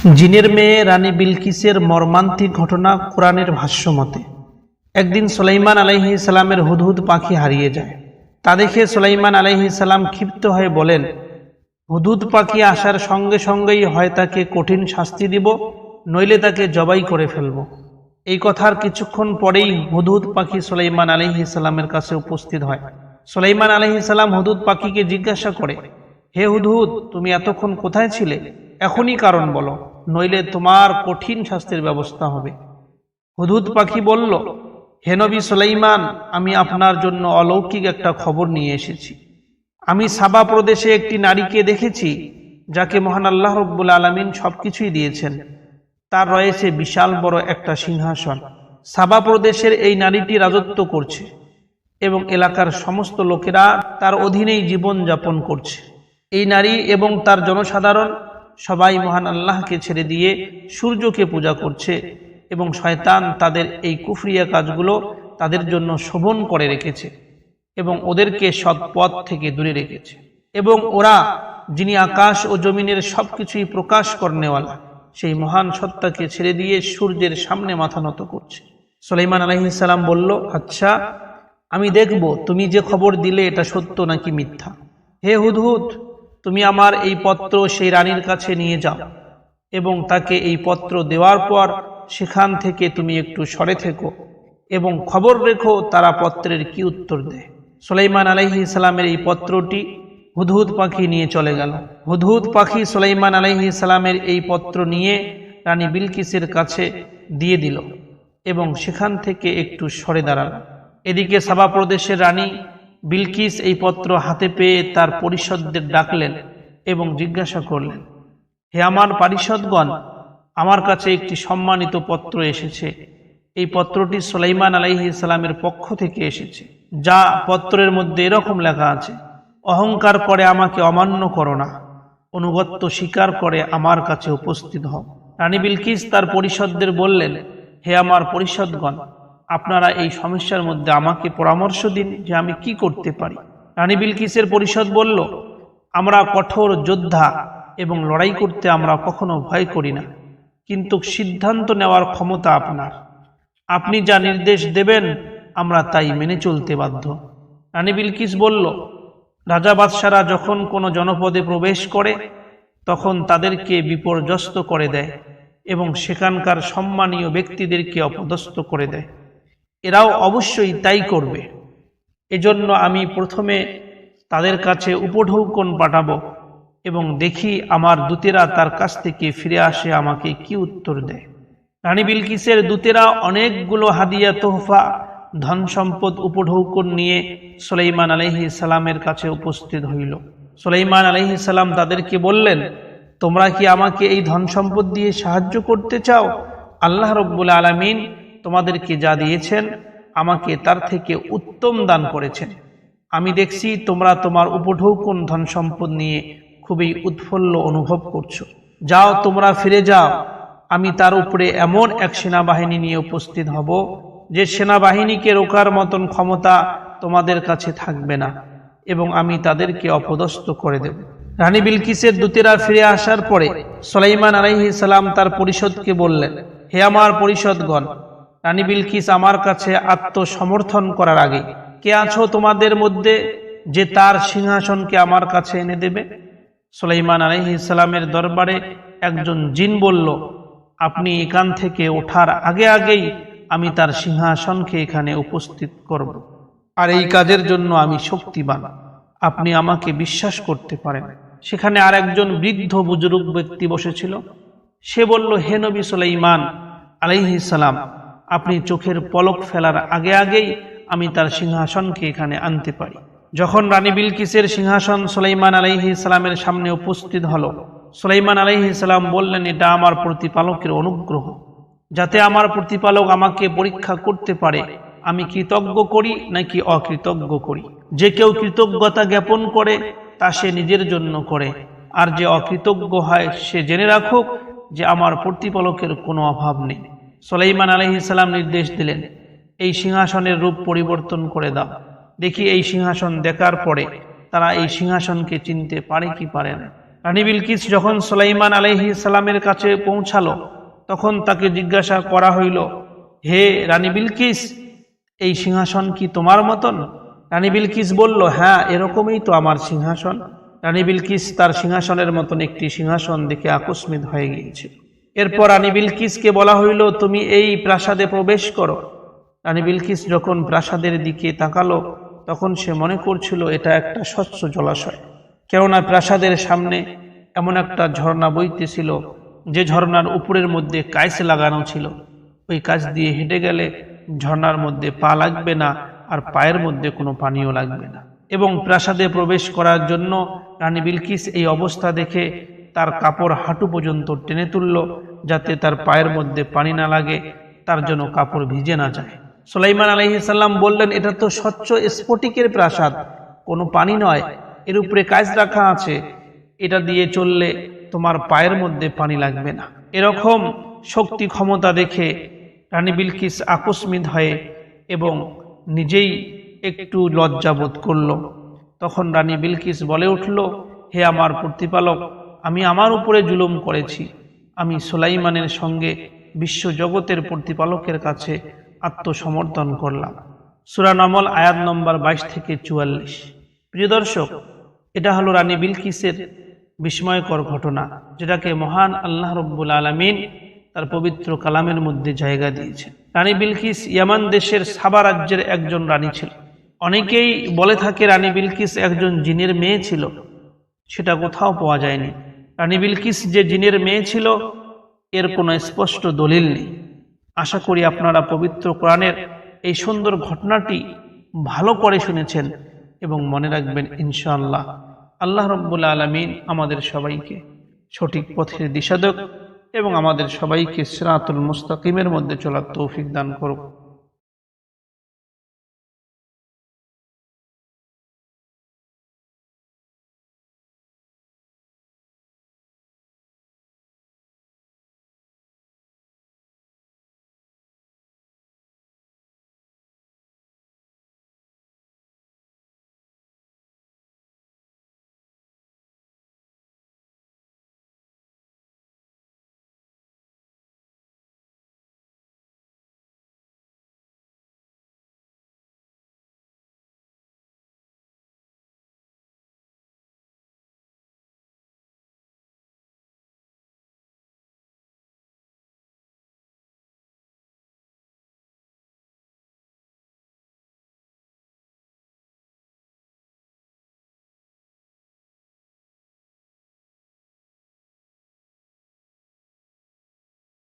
জিনের মেয়ে রানী বিলকিসের মর্মান্তিক ঘটনা কোরআনের ভাষ্য মতে একদিন সুলাইমান আলাইহি সালামের হুদহুদ পাখি হারিয়ে যায়। তা দেখে সুলাইমান আলাইহি সালাম ক্ষিপ্ত হয়ে বলেন, হুদহুদ পাখি আসার সঙ্গে সঙ্গেই হয় তাকে কঠিন শাস্তি দিব, নইলে তাকে জবাই করে ফেলব। এই কথার কিছুক্ষণ পরেই হুদহুদ পাখি সুলাইমান আলাইহি সালামের কাছে উপস্থিত হয়। সুলাইমান আলাইহি সালাম হুদুদ পাখিকে জিজ্ঞাসা করে, হে হুদহুদ, তুমি এতক্ষণ কোথায় ছিলে? এখনই কারণ বলো। নইলে তোমার কঠিন শাস্তির ব্যবস্থা হবে। হুদহুদ পাখি বলল হেনবি সুলাইমান, আমি আপনার জন্য অলৌকিক একটা খবর নিয়ে এসেছি। আমি সাবা প্রদেশে একটি নারীকে দেখেছি, যাকে মহান আল্লাহ রব্বুল আলমিন সব কিছুই দিয়েছেন। তার রয়েছে বিশাল বড় একটা সিংহাসন। সাবা প্রদেশের এই নারীটি রাজত্ব করছে এবং এলাকার সমস্ত লোকেরা তার অধীনেই জীবন যাপন করছে। এই নারী এবং তার জনসাধারণ সবাই মহান আল্লাহকে ছেড়ে দিয়ে সূর্যকে পূজা করছে এবং শয়তান তাদের এই কুফরিয়া কাজগুলো তাদের জন্য শোভন করে রেখেছে এবং ওদেরকে সৎ পথ থেকে দূরে রেখেছে। এবং ওরা, যিনি আকাশ ও জমিনের সব কিছুই প্রকাশ করনেওয়ালা, সেই মহান সত্তাকে ছেড়ে দিয়ে সূর্যের সামনে মাথা নত করছে। সুলাইমান আলহিসাল্লাম বলল আচ্ছা আমি দেখব, তুমি যে খবর দিলে এটা সত্য নাকি মিথ্যা? হে হুদহুদ তুমি আমার এই পত্র সেই রানীর কাছে নিয়ে যাও। এবং তাকে এই পত্র দেওয়ার পর সেখান থেকে তুমি একটু সরে থেকো এবং খবর রেখো তারা পত্রের কি উত্তর দেয়। সুলাইমান আলাইহি ইসলামের এই পত্রটি হুদহুদ পাখি নিয়ে চলে গেল। হুদহুদ পাখি সুলাইমান আলাইহি ইসলামের এই পত্র নিয়ে রানী বিলকিসের কাছে দিয়ে দিল এবং সেখান থেকে একটু সরে দাঁড়াল। এদিকে সাবা প্রদেশের রানী বিলকিস এই পত্র হাতে পেয়ে তার পরিষদদের ডাকলেন এবং জিজ্ঞাসা করলেন, হে আমার পারিষদগণ, আমার কাছে একটি সম্মানিত পত্র এসেছে। এই পত্রটি সুলাইমান আলাইহি ইসলামের পক্ষ থেকে এসেছে, যা পত্রের মধ্যে এরকম লেখা আছে, অহংকার করে আমাকে অমান্য করো না, অনুগত্য স্বীকার করে আমার কাছে উপস্থিত হও। রানী বিলকিস তার পরিষদদের বললেন, হে আমার পরিষদগণ আপনারা এই সমস্যার মধ্যে আমাকে পরামর্শ দিন যে আমি কি করতে পারি। রানী বিলকিসের পরিষদ বলল, আমরা কঠোর যোদ্ধা এবং লড়াই করতে আমরা কখনো ভয় করি না, কিন্তু সিদ্ধান্ত নেওয়ার ক্ষমতা আপনার। আপনি যা নির্দেশ দেবেন, আমরা তাই মেনে চলতে বাধ্য। রানী বিলকিস বলল, রাজা বাদশারা যখন কোনো জনপদে প্রবেশ করে, তখন তাদেরকে বিপর্যস্ত করে দেয় এবং সেখানকার সম্মানীয় ব্যক্তিদেরকে অপদস্থ করে দেয়। এরাও অবশ্যই তাই করবে। এজন্য আমি প্রথমে তাদের কাছে উপঢৌকন পাঠাবো এবং দেখি আমার দূতেরা তার কাছ থেকে ফিরে আসে আমাকে কি উত্তর দেয়। রানী বিলকিসের দূতেরা অনেকগুলো হাদিয়া, তোহফা ধন সম্পদ উপঢৌকন নিয়ে সুলাইমান আলহি সালামের কাছে উপস্থিত হইল। সুলাইমান আলহি সালাম তাদেরকে বললেন, তোমরা কি আমাকে এই ধন সম্পদ দিয়ে সাহায্য করতে চাও? আল্লাহ রব্বুল আলমিন তোমাদেরকে যা দিয়েছেন, আমাকে তার থেকে উত্তম দান করেছেন। আমি দেখছি তোমরা তোমার উপঢৌকন ধন সম্পদ নিয়ে খুবই উৎফুল্ল অনুভব করছ। যাও, তোমরা ফিরে যাও। আমি তার উপরে এমন এক সেনাবাহিনী নিয়ে উপস্থিত হব, যে সেনাবাহিনীকে রোকার মতন ক্ষমতা তোমাদের কাছে থাকবে না, এবং আমি তাদেরকে অপদস্থ করে দেব। রানী বিলকিসের দূতেরা ফিরে আসার পরে সোলাইমান আলাইহি সালাম তার পরিষদকে বললেন, হে আমার পরিষদগণ রানী বিলকিস আমার কাছে আত্মসমর্থন করার আগে, কে আছো তোমাদের মধ্যে যে তার সিংহাসনকে আমার কাছে এনে দেবে? সুলাইমান আলহি ইসলামের দরবারে একজন জিন বলল, আপনি এখান থেকে ওঠার আগে আগেই আমি তার সিংহাসনকে এখানে উপস্থিত করব। আর এই কাজের জন্য আমি শক্তিবান। আপনি আমাকে বিশ্বাস করতে পারেন। সেখানে আর একজন বৃদ্ধ বুজুর্গ ব্যক্তি বসেছিল। সে বলল, হে নবী সুলাইমান আলাইহি সালাম আপনি চোখের পলক ফেলার আগে আগেই আমি তার সিংহাসনকে এখানে আনতে পারি। যখন রানী বিলকিসের সিংহাসন সুলাইমান আলাইহি ইসলামের সামনে উপস্থিত হল, সুলাইমান আলাইহি ইসলাম বললেন, এটা আমার প্রতিপালকের অনুগ্রহ। যাতে আমার প্রতিপালক আমাকে পরীক্ষা করতে পারে, আমি কৃতজ্ঞ করি নাকি অকৃতজ্ঞ করি? যে কেউ কৃতজ্ঞতা জ্ঞাপন করে, তা সে নিজের জন্য করে। আর যে অকৃতজ্ঞ হয়, সে জেনে রাখুক যে আমার প্রতিপালকের কোনো অভাব নেই। সুলাইমান আলহি ইসলাম নির্দেশ দিলেন, এই সিংহাসনের রূপ পরিবর্তন করে দাও। দেখি এই সিংহাসন দেখার পরে তারা এই সিংহাসনকে চিনতে পারে কি পারে না। রানী বিলকিস যখন সুলাইমান আলাইহি সালামের কাছে পৌঁছালো, তখন তাকে জিজ্ঞাসা করা হইল, হে রানী বিলকিস, এই সিংহাসন কি তোমার মতন? রানী বিলকিস বলল হ্যাঁ এরকমই তো আমার সিংহাসন। রানী বিলকিস তার সিংহাসনের মতন একটি সিংহাসন দেখে আকস্মিত হয়ে গিয়েছিল। এরপর রানী বিলকিসকে বলা হইল, তুমি এই প্রাসাদে প্রবেশ করো। রানী বিলকিস যখন প্রাসাদের দিকে তাকালো, তখন সে মনে করছিল, এটা একটা স্বচ্ছ জলাশয়। কেননা প্রাসাদের সামনে এমন একটা ঝর্ণা বইতেছিল যে ঝর্ণার উপরের মধ্যে কাইস লাগানো ছিল। ওই কাজ দিয়ে হেঁটে গেলে ঝর্ণার মধ্যে পা লাগবে না আর পায়ের মধ্যে কোনো পানিও লাগবে না। এবং প্রাসাদে প্রবেশ করার জন্য রানী বিলকিস এই অবস্থা দেখে তার কাপড় হাঁটু পর্যন্ত টেনে তুলল যাতে তার পায়ের মধ্যে পানি না লাগে, তার জন্য কাপড় ভিজে না যায়। সুলাইমান আলহিসাল্লাম বললেন, এটা তো স্বচ্ছ স্ফটিকের প্রাসাদ। কোনো পানি নয়, এর উপরে কাজ রাখা আছে। এটা দিয়ে চললে তোমার পায়ের মধ্যে পানি লাগবে না। এরকম শক্তি ক্ষমতা দেখে রানী বিলকিস আকস্মিত হয়ে এবং নিজেই একটু লজ্জাবোধ করল। তখন রানী বিলকিস বলে উঠল, হে আমার প্রতিপালক আমি আমার উপরে জুলুম করেছি। আমি সুলাইমানের সঙ্গে বিশ্বজগতের প্রতিপালকের কাছে আত্মসমর্থন করলাম। সুরানমল আয়াত নম্বর বাইশ থেকে চুয়াল্লিশ। প্রিয় দর্শক, এটা হলো রানী বিলকিসের বিস্ময়কর ঘটনা, যেটাকে মহান আল্লাহ রব্বুল আলমিন তার পবিত্র কালামের মধ্যে জায়গা দিয়েছে রানী বিলকিস ইয়ামান দেশের সাবা রাজ্যের একজন রানী ছিল। অনেকেই বলে থাকে রানী বিলকিস একজন জিনের মেয়ে ছিল। সেটা কোথাও পাওয়া যায়নি। রানী বিলকিস যে জিনের মেয়ে ছিল, এর কোনো স্পষ্ট দলিল নেই। আশা করি আপনারা পবিত্র কোরআনের এই সুন্দর ঘটনাটি ভালো করে শুনেছেন এবং মনে রাখবেন, ইনশাআল্লাহ, আল্লাহ রব্বুল আলমিন আমাদের সবাইকে সঠিক পথের দিশাদক এবং আমাদের সবাইকে সিরাতুল মুস্তাকিমের মধ্যে চলার তৌফিক দান করুক।